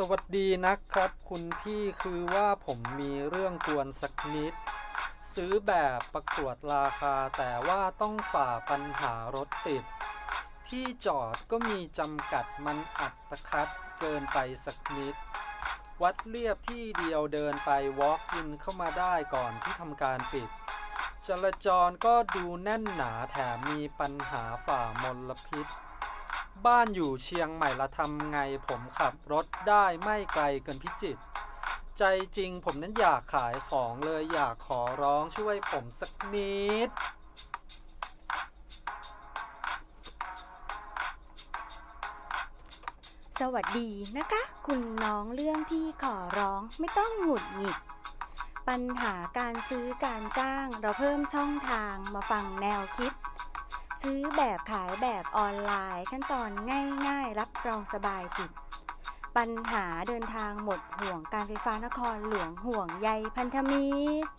สวัสดีนะครับ คุณพี่คือว่าผมมีเรื่องกวนสักนิด ซื้อแบบประกวดราคาแต่ว่าต้องฝ่าปัญหารถติด ที่จอดก็มีจำกัดมันอัดตะคัดเกินไปสักนิด วัดเรียบที่เดียวเดินไป walk in เข้ามาได้ก่อนที่ทำการปิด จราจรก็ดูแน่นหนาแถมมีปัญหาฝ่ามลพิษ บ้านอยู่เชียงใหม่ละทำไงผมขับรถได้ไม่ไกลเกินพิจิตรใจจริงผมนั้นอยากขายของเลยอยากขอร้องช่วยผมสักนิด สวัสดีนะคะ คุณน้องเรื่องที่ขอร้องไม่ต้องหงุดหงิด ปัญหาการซื้อการจ้างเราเพิ่มช่องทางมาฟังแนวคิด ซื้อแบบขายแบบออนไลน์ ขั้นตอนง่าย ๆ รับรองสบายจิต ปัญหาเดินทางหมดห่วงการไฟฟ้านครหลวงห่วงใยพันธมิตร